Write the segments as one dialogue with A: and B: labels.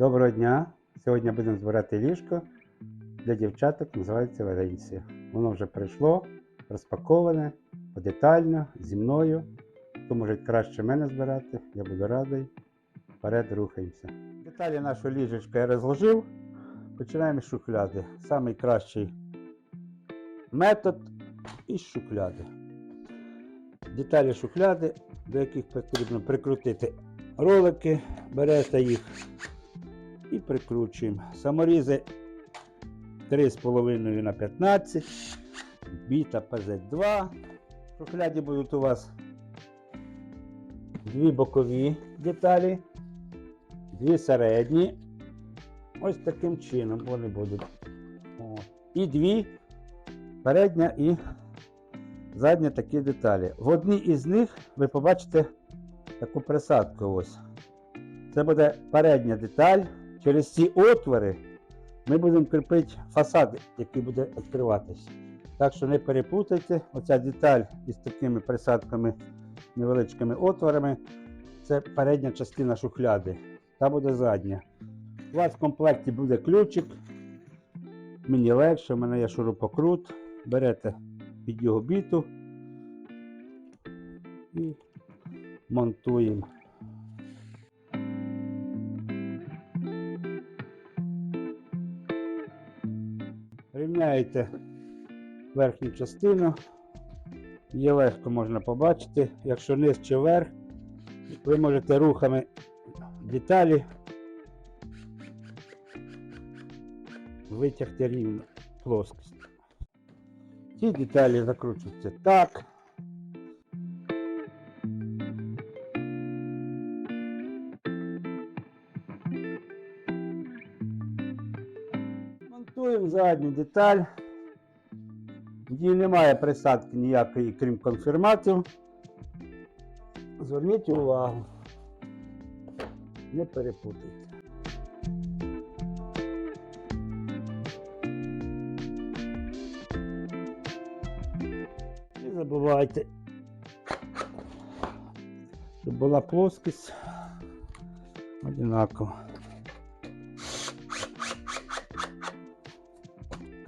A: Доброго дня! Сьогодні будемо збирати ліжко для дівчаток, називається Валенсія. Воно вже прийшло, розпаковане, подетально, зі мною. Хто може краще мене збирати, я буду радий. Вперед рухаємося. Деталі нашого ліжечка я розложив. Починаємо з шухляди. Самий кращий метод із шухляди. Деталі шухляди, до яких потрібно прикрутити ролики, берете їх і прикручуємо. Саморізи 3,5 на 15, біта PZ2. В шухляді будуть у вас дві бокові деталі, дві середні. Ось таким чином вони будуть. О. І дві передня і задня такі деталі. В одній із них ви побачите таку присадку ось. Це буде передня деталь. Через ці отвори ми будемо кріпити фасад, який буде відкриватися. Так що не перепутайте, оця деталь із такими присадками, невеличкими отворами. Це передня частина шухляди. Та буде задня. У вас в комплекті буде ключик. Мені легше, у мене є шурупокрут. Берете під його біту і монтуємо. Рівняєте верхню частину. Її легко можна побачити. Якщо низ чи вверх, ви можете рухами деталі витягти рівно плоскость. Ці деталі закручуються так. Монтуємо задню деталь. Ній немає присадки ніякої, крім конфірматів. Зверніть увагу. Не перепутайте. Не забувайте, щоб була плоскость одинаково.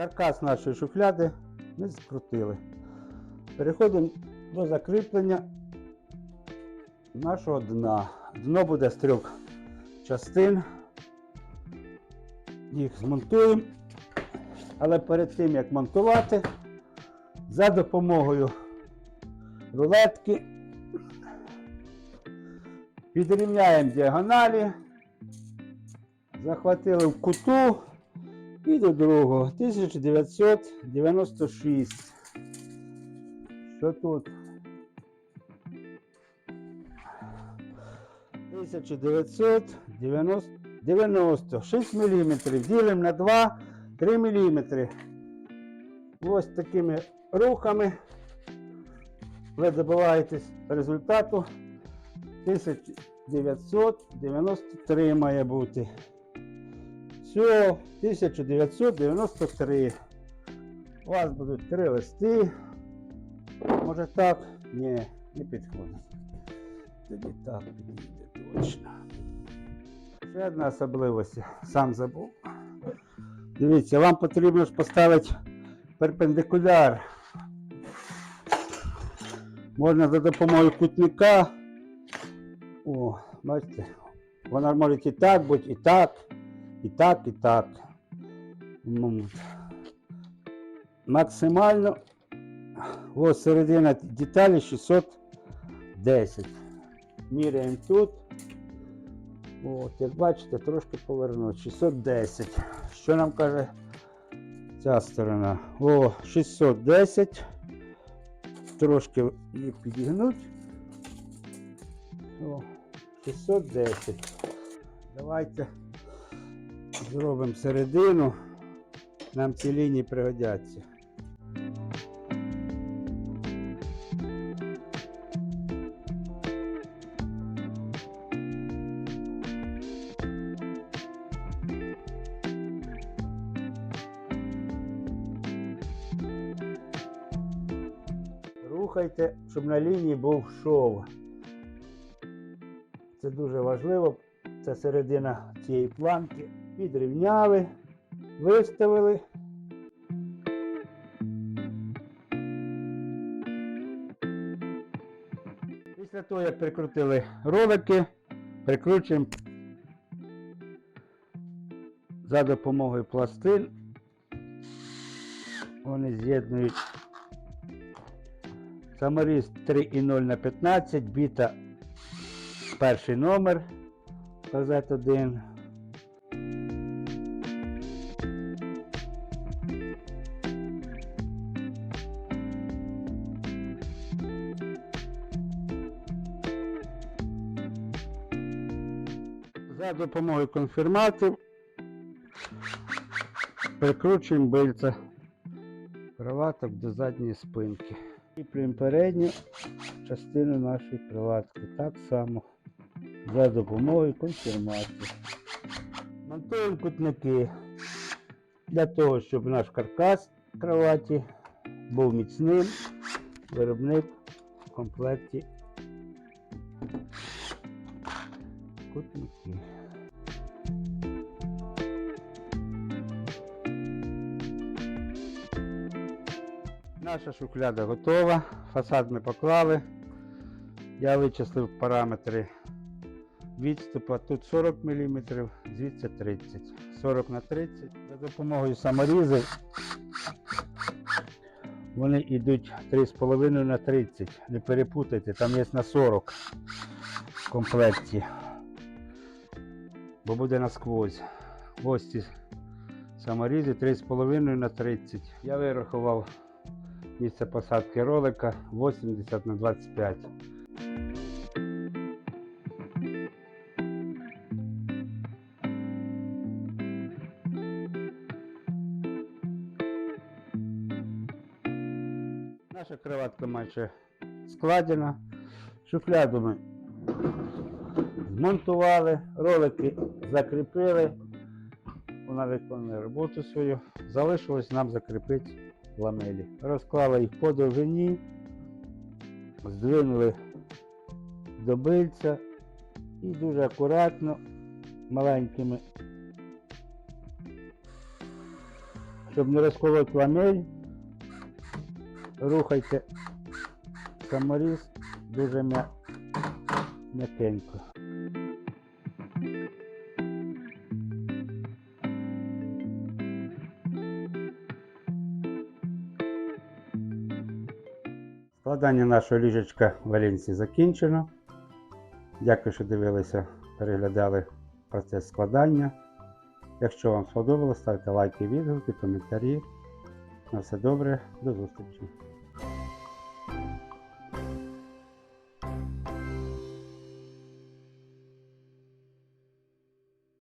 A: Каркас нашої шухляди ми скрутили. Переходимо до закріплення нашого дна. Дно буде з трьох частин. Їх змонтуємо. Але перед тим як монтувати, за допомогою рулетки підрівняємо діагоналі, захватили в куту і до другого 1996. Що тут? 1990 6 мм. Ділимо на 2, 3 мм. Ось такими рухами ви добиваєтесь результату 1993 має бути. Все, 1993. У вас будуть три листи. Може так? Ні, не підходить. Тоді так підійде точно. Ще одна особливість, сам забув. Дивіться, вам потрібно ж поставити перпендикуляр. Можна за допомогою кутника. О, бачите, вона може і так бути, і так, і так, і так. Максимально ось середина деталі 610. Міряємо тут. От, як бачите, трошки повернуть. 610. Що нам каже ця сторона? О, 610. Трошки її підігнуть. О, 610. Давайте зробимо середину. Нам ці лінії пригодяться. Рухайте, щоб на лінії був шов. Це дуже важливо Це середина цієї планки. Підрівняли, виставили. Після того, як прикрутили ролики, прикручуємо за допомогою пластин. Вони з'єднують саморіз 3,0 на 15, біта перший номер ПЗ-1. За допомогою конфірматів прикручуємо бильця кроваток до задньої спинки. Кріплюємо передню частину нашої кроватки. Так само за допомогою конфірмації. Монтуємо кутники для того, щоб наш каркас кроваті був міцним. Виробник в комплекті кутники. Наша шухляда готова. Фасад ми поклали. Я вичислив параметри відступа. Тут 40 мм, звідси 30. 40 на 30. За допомогою саморізів вони йдуть 3,5 на 30. Не перепутайте, там є на 40 в комплекті. Бо буде насквозь. Ось ці саморізи 3,5 на 30. Я вирахував місце посадки ролика 80 на 25. Наша кроватка майже складена. Шухляду ми змонтували, ролики закріпили. Вона виконує роботу свою. Залишилось нам закріпити ламелі. Розклали їх по довжині, здвинули до бильця і дуже акуратно, маленькими, щоб не розколоти ламель, рухайте саморіз дуже м'я- м'якенько. Складання нашого ліжечка в Валенсії закінчено. Дякую, що дивилися, переглядали процес складання. Якщо вам сподобалось, ставте лайки, відгуки, коментарі. На все добре, до зустрічі.